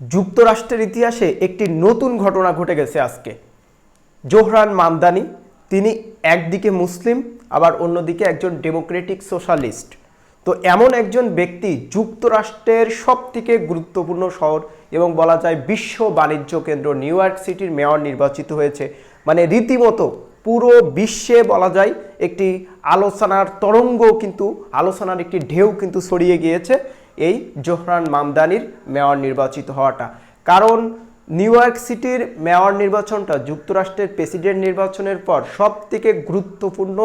যুক্তরাষ্ট্রের ইতিহাসে একটি নতুন ঘটনা ঘটে গেছে আজকে। জোহরান মামদানি, তিনি একদিকে মুসলিম, আবার অন্যদিকে একজন ডেমোক্রেটিক সোশ্যালিস্ট। তো এমন একজন ব্যক্তি যুক্তরাষ্ট্রের সবথেকে গুরুত্বপূর্ণ শহর এবং বলা যায় বিশ্ব বাণিজ্য কেন্দ্র নিউ ইয়র্ক সিটির মেয়র নির্বাচিত হয়েছে। মানে রীতিমতো পুরো বিশ্বে বলা যায় একটি আলোচনার তরঙ্গ কিন্তু, আলোচনার একটি ঢেউ কিন্তু ছড়িয়ে গিয়েছে। এই জোহরান মামদানির মেয়র নির্বাচিত হওয়াটা। কারণ নিউ ইয়র্ক সিটির মেয়র নির্বাচনটা যুক্তরাষ্ট্রের প্রেসিডেন্ট নির্বাচনের পর সবথেকে গুরুত্বপূর্ণ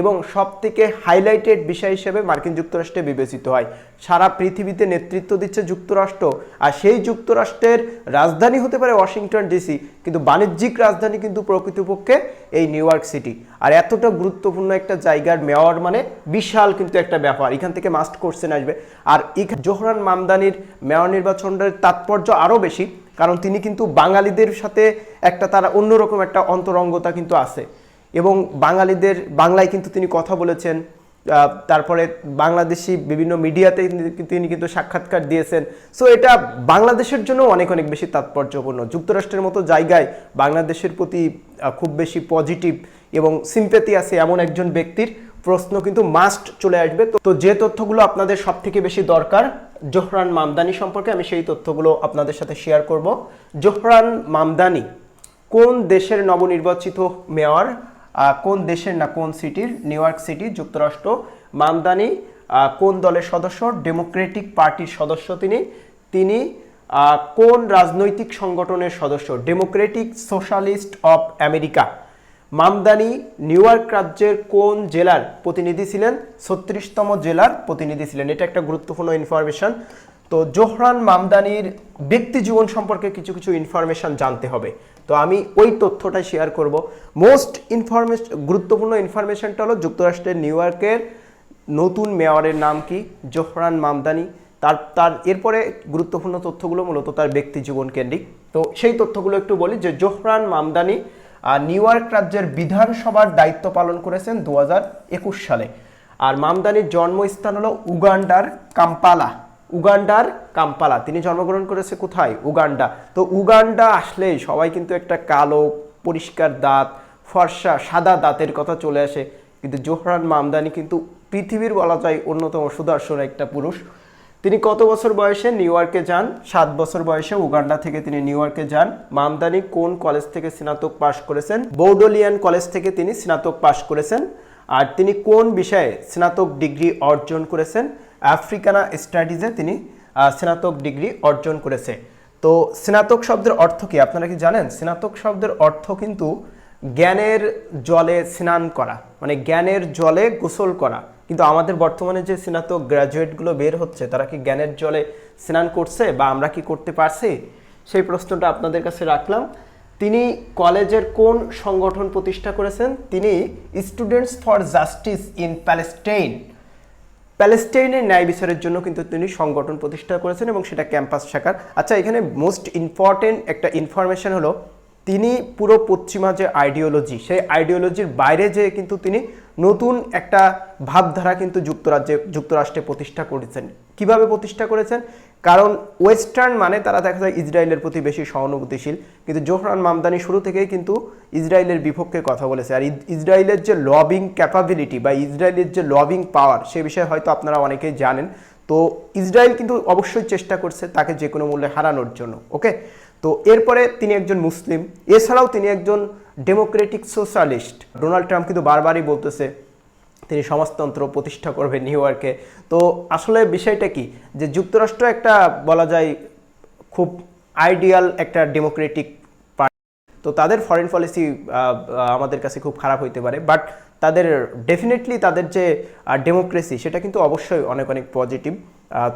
এবং সব থেকে হাইলাইটেড বিষয় হিসেবে মার্কিন যুক্তরাষ্ট্রে বিবেচিত হয়। সারা পৃথিবীতে নেতৃত্ব দিচ্ছে যুক্তরাষ্ট্র, আর সেই যুক্তরাষ্ট্রের রাজধানী হতে পারে ওয়াশিংটন ডিসি কিন্তু বাণিজ্যিক রাজধানী কিন্তু প্রকৃতপক্ষে এই নিউ ইয়র্ক সিটি। আর এতটা গুরুত্বপূর্ণ একটা জায়গার মেয়র মানে বিশাল কিন্তু একটা ব্যাপার, এখান থেকে মাস্ট কোশ্চেন আসবে। আর জোহরান মামদানির মেয়র নির্বাচনের তাৎপর্য আরও বেশি, কারণ তিনি কিন্তু বাঙালিদের সাথে একটা তারা অন্যরকম একটা অন্তরঙ্গতা কিন্তু আছে। এবং বাঙালিদের, বাংলায় কিন্তু তিনি কথা বলেছেন তারপরে বাংলাদেশি বিভিন্ন মিডিয়াতে তিনি কিন্তু সাক্ষাৎকার দিয়েছেন। সো এটা বাংলাদেশের জন্য অনেক অনেক বেশি তাৎপর্যপূর্ণ। যুক্তরাষ্ট্রের মতো জায়গায় বাংলাদেশের প্রতি খুব বেশি পজিটিভ এবং সিম্পেথি আছে এমন একজন ব্যক্তির প্রশ্ন কিন্তু মাস্ট চলে আসবে। তো- যে তথ্যগুলো আপনাদের সব থেকে বেশি দরকার, জোহরান মামদানি সম্পর্কে আমি সেই তথ্যগুলো আপনাদের সাথে শেয়ার করব। জোহরান মামদানি কোন দেশের নবনির্বাচিত মেয়র? কোন দেশের না কোন সিটির? নিউ ইয়র্ক সিটি, যুক্তরাষ্ট্র, মামদানি কোন দলের সদস্য? ডেমোক্রেটিক পার্টির সদস্য তিনি। তিনি কোন রাজনৈতিক সংগঠনের সদস্য? Democratic socialist of America. Mamdani, New York রাজ্যের কোন জেলার প্রতিনিধি ছিলেন? ছত্রিশতম জেলার প্রতিনিধি ছিলেন। এটা একটা গুরুত্বপূর্ণ ইনফরমেশন তো জোহরান মামদানির ব্যক্তি জীবন সম্পর্কে কিছু কিছু ইনফরমেশন জানতে হবে। তো আমি ওই তথ্যটা শেয়ার করব। মোস্ট ইনফরমেশন গুরুত্বপূর্ণ ইনফরমেশনটা হলো যুক্তরাষ্ট্রের নিউ ইয়র্কের নতুন মেয়রের নাম কি? জোহরান মামদানি তার তার, এরপরে গুরুত্বপূর্ণ তথ্যগুলো মূলত তার ব্যক্তি জীবন কেন্দ্রিক। তো সেই তথ্যগুলো একটু বলি যে জোহরান মামদানি নিউ ইয়র্ক রাজ্যের বিধানসভার দায়িত্ব পালন করেছেন দু সালে। আর মামদানির জন্মস্থান হলো উগান্ডার কাম্পালা। উগান্ডার কাম্পালা, তিনি জন্মগ্রহণ করেছে কোথায়? উগান্ডা। তো উগান্ডা আসলেই সবাই কিন্তু একটা কালো, পরিষ্কার দাঁত, ফর্সা, সাদা দাঁতের কথা চলে আসে। কিন্তু জোহরান মামদানি কিন্তু পৃথিবীর বলা যায় অন্যতম সুদর্শন একটা পুরুষ। তিনি কত বছর বয়সে নিউ ইয়র্কে যান? সাত বছর বয়সে উগান্ডা থেকে তিনি নিউ ইয়র্কে যান। মামদানি কোন কলেজ থেকে স্নাতক পাশ করেছেন? বৌডোলিয়ান কলেজ থেকে তিনি স্নাতক পাশ করেছেন। আর তিনি কোন বিষয়ে স্নাতক ডিগ্রি অর্জন করেছেন? আফ্রিকানা স্টাডিজে তিনি স্নাতক ডিগ্রি অর্জন করেছে। তো স্নাতক শব্দের অর্থ কি? আপনারা কি জানেন? স্নাতক শব্দের অর্থ কিন্তু জ্ঞানের জলে স্নান করা মানে জ্ঞানের জলে গোসল করা। কিন্তু আমাদের বর্তমানে যে স্নাতক গ্র্যাজুয়েটগুলো বের হচ্ছে, তারা কি জ্ঞানের জলে স্নান করছে বা আমরা কি করতে পারছি? সেই প্রশ্নটা আপনাদের কাছে রাখলাম। তিনি কলেজের কোন সংগঠন প্রতিষ্ঠা করেছেন? তিনি students for justice in Palestine প্যালেস্টাইনের ন্যায় বিচারের জন্য কিন্তু তিনি সংগঠন প্রতিষ্ঠা করেছেন এবং সেটা ক্যাম্পাস শাখার। আচ্ছা এখানে মোস্ট ইম্পর্টেন্ট একটা ইনফরমেশন হলো, তিনি পুরো পশ্চিমা যে আইডিওলজি সেই আইডিওলজির বাইরে যে কিন্তু তিনি নতুন একটা ভাবধারা কিন্তু যুক্তরাজ্যে, যুক্তরাষ্ট্রে প্রতিষ্ঠা করেছেন। কীভাবে প্রতিষ্ঠা করেছেন? কারণ ওয়েস্টার্ন মানে তারা দেখা যায় ইসরায়েলের প্রতি বেশি সহানুভূতিশীল। কিন্তু জোহরান মামদানি শুরু থেকেই কিন্তু ইসরায়েলের বিপক্ষে কথা বলেছে। আর ইসরায়েলের যে লবিং ক্যাপাবিলিটি বা ইসরায়েলের যে লবিং পাওয়ার সে বিষয়ে হয়তো আপনারা অনেকেই জানেন। তো ইসরায়েল কিন্তু অবশ্যই চেষ্টা করছে তাকে যে কোনো মূল্যে হারানোর জন্য, ওকে? তো এরপরে তিনি একজন মুসলিম। এছাড়াও তিনি একজন ডেমোক্রেটিক সোশ্যালিস্ট ডোনাল্ড ট্রাম্প কিন্তু বারবারই বলতেছে তিনি সমাজতন্ত্র প্রতিষ্ঠা করবেন নিউ ইয়র্কে। তো আসলে বিষয়টা কি? যে যুক্তরাষ্ট্র একটা বলা যায় খুব আইডিয়াল একটা ডেমোক্রেটিক পার্টি তো তাদের ফরেন পলিসি আমাদের কাছে খুব খারাপ হইতে পারে। বাট তাদের ডেফিনেটলি তাদের যে ডেমোক্রেসি সেটা কিন্তু অবশ্যই অনেক অনেক পজিটিভ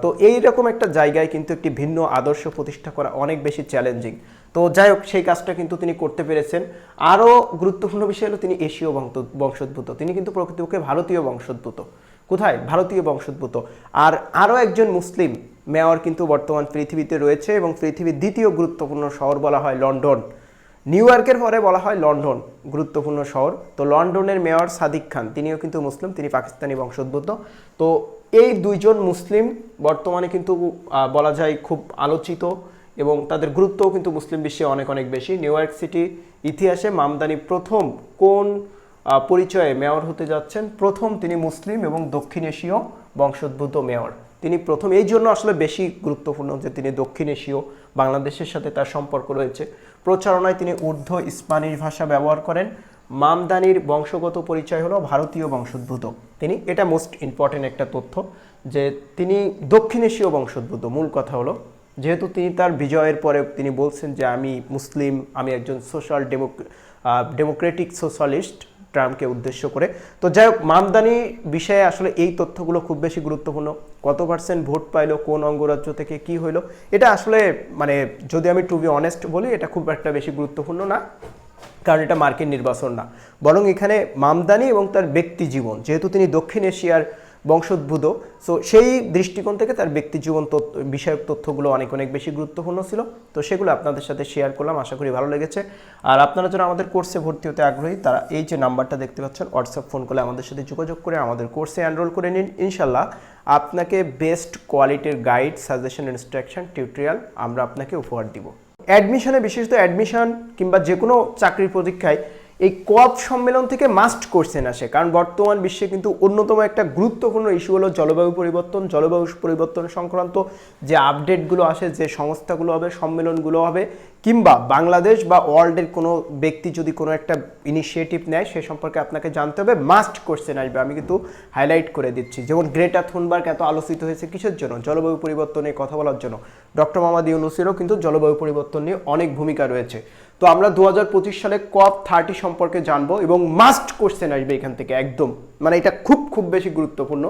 তো এই রকম একটা জায়গায় কিন্তু একটি ভিন্ন আদর্শ প্রতিষ্ঠা করা অনেক বেশি চ্যালেঞ্জিং তো যাই হোক, সেই কাজটা কিন্তু তিনি করতে পেরেছেন। আরও গুরুত্বপূর্ণ বিষয় হলো তিনি এশীয় বংশ- বংশোদ্ভূত। তিনি কিন্তু প্রকৃতপক্ষে ভারতীয় বংশোদ্ভূত। কোথায়? ভারতীয় বংশোদ্ভূত। আর আরও একজন মুসলিম মেয়র কিন্তু বর্তমান পৃথিবীতে রয়েছে এবং পৃথিবীর দ্বিতীয় গুরুত্বপূর্ণ শহর বলা হয় লন্ডন। নিউ ইয়র্কের পরে বলা হয় লন্ডন, গুরুত্বপূর্ণ শহর। তো লন্ডনের মেয়র সাদিক খান, তিনিও কিন্তু মুসলিম, তিনি পাকিস্তানি বংশোদ্ভূত। তো এই দুইজন মুসলিম বর্তমানে কিন্তু বলা যায় খুব আলোচিত। এবং তাদের গুরুত্বও কিন্তু মুসলিম বিশ্বে অনেক অনেক বেশি। নিউ ইয়র্ক সিটি ইতিহাসে মামদানি প্রথম কোন পরিচয়ে মেয়র হতে যাচ্ছেন? প্রথম তিনি মুসলিম এবং দক্ষিণ এশীয় বংশোদ্ভূত মেয়র। তিনি প্রথম এই জন্য আসলে বেশি গুরুত্বপূর্ণ যে তিনি দক্ষিণ এশীয় বাংলাদেশের সাথে তার সম্পর্ক রয়েছে। প্রচারণায় তিনি ঊর্ধ্ব স্প্যানিশ ভাষা ব্যবহার করেন। মামদানির বংশগত পরিচয় হলো ভারতীয় বংশোদ্ভূত। তিনি, এটা মোস্ট ইম্পর্টেন্ট একটা তথ্য যে তিনি দক্ষিণ এশীয় বংশোদ্ভূত। মূল কথা হলো যেহেতু তিনি তার বিজয়ের পরে তিনি বলছেন যে আমি মুসলিম, আমি একজন সোশ্যাল ডেমোক্রেটিক সোশ্যালিস্ট ট্রাম্পকে উদ্দেশ্য করে। তো যাই হোক, মামদানি বিষয়ে আসলে এই তথ্যগুলো খুব বেশি গুরুত্বপূর্ণ। কত পার্সেন্ট ভোট পাইলো, কোন অঙ্গরাজ্য থেকে কি হইল, এটা আসলে মানে যদি আমি টু বি অনেস্ট বলি, এটা খুব একটা বেশি গুরুত্বপূর্ণ না, কারণ এটা মার্কিন নির্বাচন না। বরং এখানে মামদানি এবং তার ব্যক্তি জীবন, যেহেতু তিনি দক্ষিণ এশিয়ার বংশোদ্ভূত। সো সেই দৃষ্টিকোণ থেকে তার ব্যক্তি জীবন তথ্য, বিষয়ক তথ্যগুলো অনেক অনেক বেশি গুরুত্বপূর্ণ ছিল। তো সেগুলো আপনাদের সাথে শেয়ার করলাম, আশা করি ভালো লেগেছে। আর আপনারা যারা আমাদের কোর্সে ভর্তি হতে আগ্রহী, তারা এই যে নাম্বারটা দেখতে পাচ্ছেন হোয়াটসঅ্যাপ ফোন করে আমাদের সাথে যোগাযোগ করে আমাদের কোর্সে এনরোল করে নিন। ইনশাল্লাহ আপনাকে বেস্ট কোয়ালিটির গাইড সাজেশন ইনস্ট্রাকশন টিউটোরিয়াল আমরা আপনাকে উপহার দিব। অ্যাডমিশনে বিশেষত অ্যাডমিশন কিংবা যে কোনো চাকরির পরীক্ষায় এই কোয়াপ সম্মেলন থেকে মাস্ট কোশ্চেন আসে। কারণ বর্তমান বিশ্বে কিন্তু অন্যতম একটা গুরুত্বপূর্ণ ইস্যু হলো জলবায়ু পরিবর্তন জলবায়ু পরিবর্তন সংক্রান্ত যে আপডেটগুলো আসে, যে সংস্থাগুলো হবে, সম্মেলনগুলো হবে কিংবা বাংলাদেশ বা ওয়ার্ল্ডের কোনো ব্যক্তি যদি কোনো একটা ইনিশিয়েটিভ নেয়, সে সম্পর্কে আপনাকে জানতে হবে। মাস্ট কোশ্চেন আসবে। আমি কিন্তু হাইলাইট করে দিচ্ছি। যেমন গ্রেটা থুনবার্গ এত আলোচিত হয়েছে কিসের জন্য? জলবায়ু পরিবর্তন নিয়ে কথা বলার জন্য। ডক্টর মোহাম্মদ ইউনুসেরও কিন্তু জলবায়ু পরিবর্তন নিয়ে অনেক ভূমিকা রয়েছে। তো আমরা দু হাজার পঁচিশ সালে কপ থার্টি সম্পর্কে জানব এবং মাস্ট কোশ্চেন আসবে এখান থেকে একদম। মানে এটা খুব খুব বেশি গুরুত্বপূর্ণ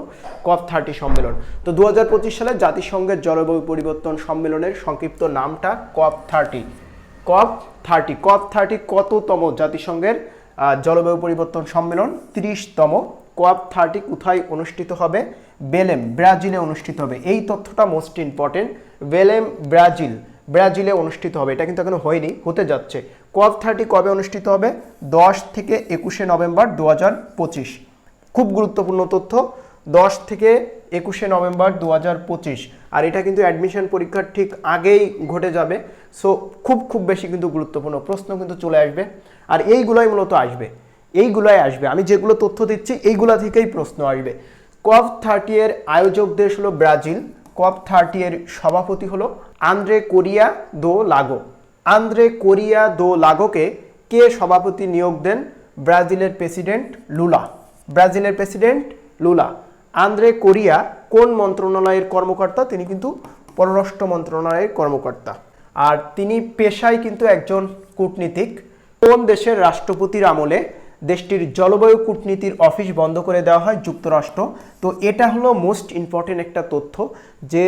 কপ থার্টি সম্মেলন। তো দু হাজার পঁচিশ সালে জাতিসংঘের জলবায়ু পরিবর্তন সম্মেলনের সংক্ষিপ্ত নামটা COP thirty. COP thirty COP thirty কততম জাতিসংঘের জলবায়ু পরিবর্তন সম্মেলন, তিরিশতম। কপ থার্টি কোথায় অনুষ্ঠিত হবে? বেলেম, ব্রাজিলে অনুষ্ঠিত হবে। এই তথ্যটা মোস্ট ইম্পর্টেন্ট বেলেম, ব্রাজিল, ব্রাজিলে অনুষ্ঠিত হবে। এটা কিন্তু এখনও হয়নি, হতে যাচ্ছে। কপ থার্টি কবে অনুষ্ঠিত হবে? দশ থেকে একুশে নভেম্বর দু খুব গুরুত্বপূর্ণ তথ্য। দশ থেকে একুশে নভেম্বর দু হাজার পঁচিশ। আর এটা কিন্তু অ্যাডমিশন পরীক্ষার ঠিক আগেই ঘটে যাবে। সো খুব খুব বেশি কিন্তু গুরুত্বপূর্ণ প্রশ্ন কিন্তু চলে আসবে। আর এইগুলোই মূলত আসবে। এইগুলাই আসবে। আমি যেগুলো তথ্য দিচ্ছি, এইগুলা থেকেই প্রশ্ন আসবে। কপ থার্টি এর আয়োজক দেশ হলো ব্রাজিল। কপ থার্টি এর সভাপতি হলো আন্দ্রে কোরিয়া দো লাগো। আন্দ্রে কোরিয়া দো লাগোকে কে সভাপতি নিয়োগ দেন? ব্রাজিলের প্রেসিডেন্ট লুলা। ব্রাজিলের প্রেসিডেন্ট লুলা। আন্দ্রে কোরিয়া কোন মন্ত্রণালয়ের কর্মকর্তা? তিনি কিন্তু পররাষ্ট্র মন্ত্রণালয়ের কর্মকর্তা। আর তিনি পেশায় কিন্তু একজন কূটনীতিক। কোন দেশের রাষ্ট্রপতির আমলে দেশটির জলবায়ু কূটনীতির অফিস বন্ধ করে দেওয়া হয়? যুক্তরাষ্ট্র। তো এটা হলো মোস্ট ইম্পর্টেন্ট একটা তথ্য যে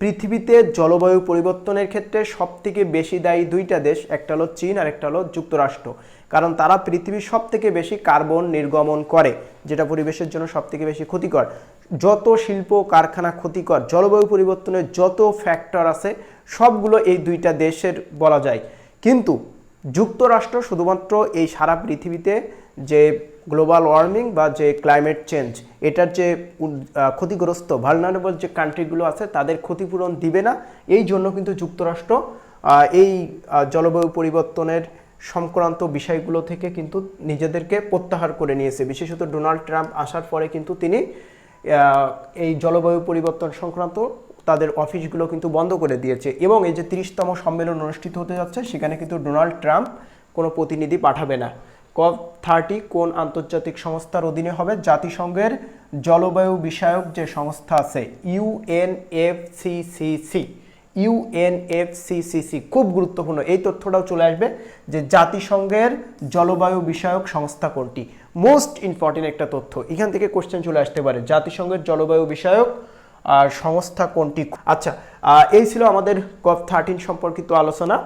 পৃথিবীতে জলবায়ু পরিবর্তনের ক্ষেত্রে সবথেকে বেশি দায়ী দুইটা দেশ, একটা হলো চীন আর একটা হলো যুক্তরাষ্ট্র। কারণ তারা পৃথিবীর সব থেকে বেশি কার্বন নির্গমন করে। যেটা পরিবেশের জন্য সব থেকে বেশি ক্ষতিকর। যত শিল্প, কারখানা ক্ষতিকর, জলবায়ু পরিবর্তনের যত ফ্যাক্টর আছে, সবগুলো এই দুইটা দেশের বলা যায়। কিন্তু যুক্তরাষ্ট্র শুধুমাত্র এই সারা পৃথিবীতে যে গ্লোবাল ওয়ার্মিং বা যে ক্লাইমেট চেঞ্জ এটার যে ক্ষতিগ্রস্ত ভালনারেবল যে কান্ট্রিগুলো আছে, তাদের ক্ষতিপূরণ দিবে না। এই জন্য কিন্তু যুক্তরাষ্ট্র এই জলবায়ু পরিবর্তনের সংক্রান্ত বিষয়গুলো থেকে কিন্তু নিজেদেরকে প্রত্যাহার করে নিয়েছে। বিশেষত ডোনাল্ড ট্রাম্প আসার পরে কিন্তু তিনি এই জলবায়ু পরিবর্তন সংক্রান্ত তাদের অফিসগুলো কিন্তু বন্ধ করে দিয়েছে এবং এই যে তিরিশতম সম্মেলন অনুষ্ঠিত হতে যাচ্ছে, সেখানে কিন্তু ডোনাল্ড ট্রাম্প কোনো প্রতিনিধি পাঠাবে না। কপ থার্টি কোন আন্তর্জাতিক সংস্থার অধীনে হবে? জাতিসংঘের জলবায়ু বিষয়ক যে সংস্থা আছে, ইউএনএফসিসিসি। ইউএনএফসিসিসি খুব গুরুত্বপূর্ণ। এই তথ্যটাও চলে আসবে যে জাতিসংঘের জলবায়ু বিষয়ক সংস্থা কোনটি। মোস্ট ইম্পর্টেন্ট একটা তথ্য। এখান থেকে কোশ্চেন চলে আসতে পারে, জাতিসংঘের জলবায়ু বিষয়ক আর সংস্থা কোনটি? আচ্ছা এই ছিল আমাদের কপ থার্টিন সম্পর্কিত আলোচনা।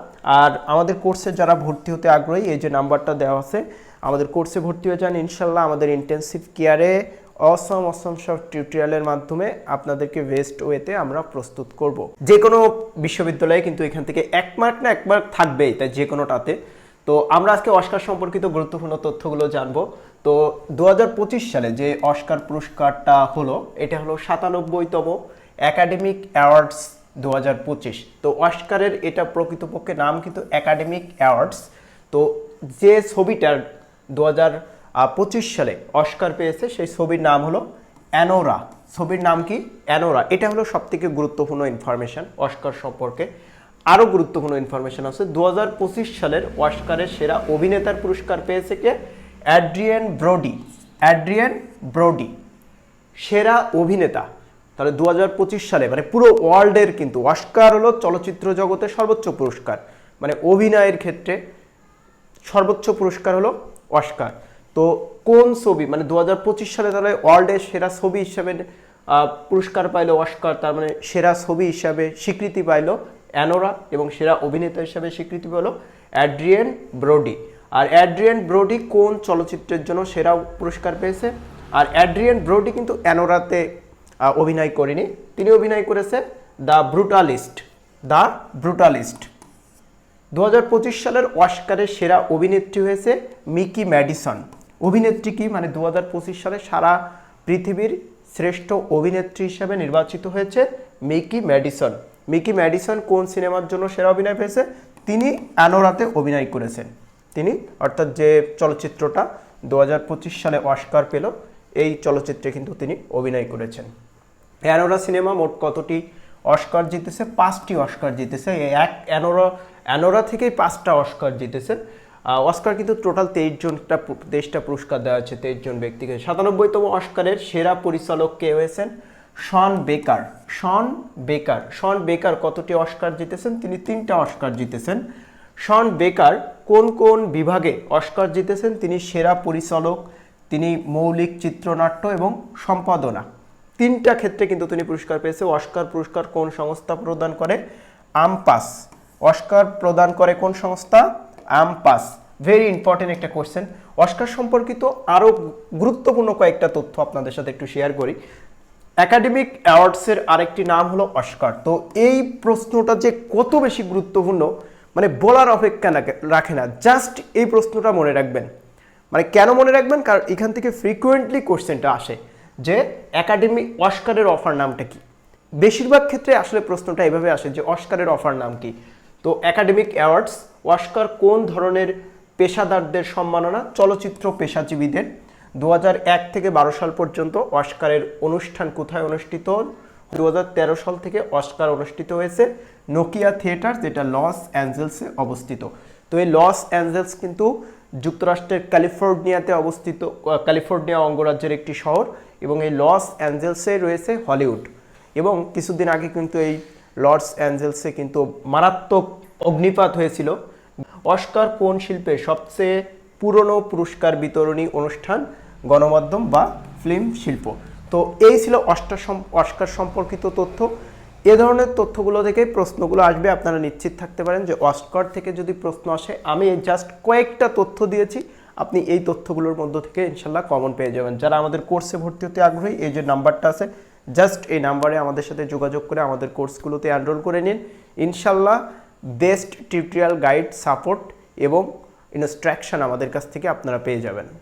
আর আমাদের কোর্সে যারা ভর্তি হতে আগ্রহী, এই যে নাম্বারটা দেওয়া আছে, আমাদের কোর্সে ভর্তি হয়ে যান। ইনশাল্লাহ আমাদের ইন্টেন্সিভ কেয়ারে অসম অসম সব টিউটোরিয়ালের মাধ্যমে আপনাদেরকে বেস্ট ওয়েতে আমরা প্রস্তুত করব। যে কোনো বিশ্ববিদ্যালয়ে কিন্তু এখান থেকে এক মার্ক না এক মার্ক থাকবেই, তাই যে কোনোটাতে তো আমরা আজকে অস্কার সম্পর্কিত গুরুত্বপূর্ণ তথ্যগুলো জানব। তো দু হাজার পঁচিশ সালে যে অস্কার পুরস্কারটা হলো, এটা হলো সাতানব্বইতম একাডেমিক অ্যাওয়ার্ডস দু হাজার পঁচিশ। তো অস্কারের এটা প্রকৃতপক্ষে নাম কিন্তু একাডেমিক অ্যাওয়ার্ডস তো যে ছবিটার দু পঁচিশ সালে অস্কার পেয়েছে, সেই ছবির নাম হলো অ্যানোরা। ছবির নাম কি? অ্যানোরা। এটা হলো সবথেকে গুরুত্বপূর্ণ ইনফরমেশন অস্কার সম্পর্কে। আরও গুরুত্বপূর্ণ ইনফরমেশন আছে দু হাজার পঁচিশ সালের অস্কারের সেরা অভিনেতার পুরস্কার পেয়েছে কে? অ্যাড্রিয়ান ব্রোডি। অ্যাড্রিয়ান ব্রডি, সেরা অভিনেতা। তাহলে দু হাজার পঁচিশ সালে মানে পুরো ওয়ার্ল্ডের কিন্তু অস্কার হলো চলচ্চিত্র জগতের সর্বোচ্চ পুরস্কার। মানে অভিনয়ের ক্ষেত্রে সর্বোচ্চ পুরস্কার হলো অস্কার। তো কোন ছবি মানে দু হাজার পঁচিশ সালে তাহলে ওয়ার্ল্ডের সেরা ছবি হিসাবে পুরস্কার পাইলো অস্কার, তার মানে সেরা ছবি হিসাবে স্বীকৃতি পাইল অ্যানোরা এবং সেরা অভিনেতা হিসাবে স্বীকৃতি পেল অ্যাড্রিয়েন ব্রোডি। আর অ্যাড্রিয়ান ব্রোডি কোন চলচ্চিত্রের জন্য সেরা পুরস্কার পেয়েছে? আর অ্যাড্রিয়ান ব্রোডি কিন্তু অ্যানোরাতে অভিনয় করেনি। তিনি অভিনয় করেছে দ্য ব্রুটালিস্ট দ্য ব্রুটালিস্ট। দু হাজার পঁচিশ সালের অস্কারের সেরা অভিনেত্রী হয়েছে মিকি ম্যাডিসন। অভিনেত্রী কি? মানে দু হাজার পঁচিশ সালে সারা পৃথিবীর শ্রেষ্ঠ অভিনেত্রী হিসেবে নির্বাচিত হয়েছে মিকি ম্যাডিসন। মিকি ম্যাডিসন কোন সিনেমার জন্য সেরা অভিনয় পেয়েছে? তিনি অ্যানোরাতে অভিনয় করেছেন। তিনি, অর্থাৎ যে চলচ্চিত্রটা দু হাজার পঁচিশ সালে অস্কার পেল, এই চলচ্চিত্রে কিন্তু তিনি অভিনয় করেছেন। অ্যানোরা সিনেমা মোট কতটি অস্কার জিতেছে? পাঁচটি অস্কার জিতেছে। এক অ্যানোরা অ্যানোরা থেকেই পাঁচটা অস্কার জিতেছে অস্কার কিন্তু টোটাল তেইশ জনটা দেশটা পুরস্কার দেওয়া হচ্ছে তেইশ জন ব্যক্তিকে। সাতানব্বইতম অস্কারের সেরা পরিচালক কে হয়েছেন? শন বেকার। শন বেকার। শন বেকার কতটি অস্কার জিতেছেন? তিনি তিনটা অস্কার জিতেছেন। শন বেকার কোন কোন বিভাগে অস্কার জিতেছেন? তিনি সেরা পরিচালক, তিনি মৌলিক চিত্রনাট্য এবং সম্পাদনা। তিনটা ক্ষেত্রে কিন্তু তিনি পুরস্কার পেয়েছে। অস্কার পুরস্কার কোন সংস্থা প্রদান করে? আমপাস অস্কার প্রদান করে কোন সংস্থা? আমপাস ভেরি ইম্পর্টেন্ট একটা কোয়েশ্চেন অস্কার সম্পর্কিত আরও গুরুত্বপূর্ণ কয়েকটা তথ্য আপনাদের সাথে একটু শেয়ার করি। একাডেমিক অ্যাওয়ার্ডসের আরেকটি নাম হলো অস্কার তো এই প্রশ্নটা যে কত বেশি গুরুত্বপূর্ণ মানে বলার অপেক্ষা রাখে না। জাস্ট এই প্রশ্নটা মনে রাখবেন। মানে কেন মনে রাখবেন? কারণ এখান থেকে ফ্রিকুয়েন্টলি কোশ্চেনটা আসে যে একাডেমি অস্কারের অফার নামটা কি? বেশিরভাগ ক্ষেত্রে আসলে প্রশ্নটা এভাবে আসে যে অস্কারের অফার নাম কি? তো একাডেমিক অ্যাওয়ার্ডস অস্কার কোন ধরনের পেশাদারদের সম্মাননা? চলচ্চিত্র পেশাজীবীদের। দু থেকে বারো সাল পর্যন্ত অস্কারের অনুষ্ঠান কোথায় অনুষ্ঠিত? দু হাজার তেরো সাল থেকে অস্কার অনুষ্ঠিত হয়েছে নোকিয়া থিয়েটার, যেটা লস অ্যাঞ্জেলসে অবস্থিত। তো এই লস অ্যাঞ্জেলস কিন্তু যুক্তরাষ্ট্রের ক্যালিফোর্নিয়াতে অবস্থিত ক্যালিফোর্নিয়া অঙ্গরাজ্যের একটি শহর এবং এই লস অ্যাঞ্জেলসে রয়েছে হলিউড। এবং কিছুদিন আগে কিন্তু এই লস অ্যাঞ্জেলসে কিন্তু মারাত্মক অগ্নিপাত হয়েছিল। অস্কার কোন শিল্পে সবচেয়ে পুরনো পুরস্কার বিতরণী অনুষ্ঠান, গণমাধ্যম বা ফিল্ম শিল্প? তো এই ছিল সম- অস্কার সম্পর্কিত তথ্য। এ ধরনের তথ্যগুলো থেকে প্রশ্নগুলো আসবে, আপনারা নিশ্চিত থাকতে পারেন যে অস্কার থেকে যদি প্রশ্ন আসে, আমি জাস্ট কয়েকটা তথ্য দিয়েছি, আপনি এই তথ্যগুলোর মধ্য থেকে ইনশাল্লাহ কমন পেয়ে যাবেন। যারা আমাদের কোর্সে ভর্তি হতে আগ্রহী, এই যে নাম্বারটা আছে জাস্ট এই নাম্বারে আমাদের সাথে যোগাযোগ করে আমাদের কোর্সগুলোতে এনরোল করে নিন। ইনশাল্লাহ বেস্ট টিউটোরিয়াল গাইড সাপোর্ট এবং ইনস্ট্রাকশন আমাদের কাছ থেকে আপনারা পেয়ে যাবেন।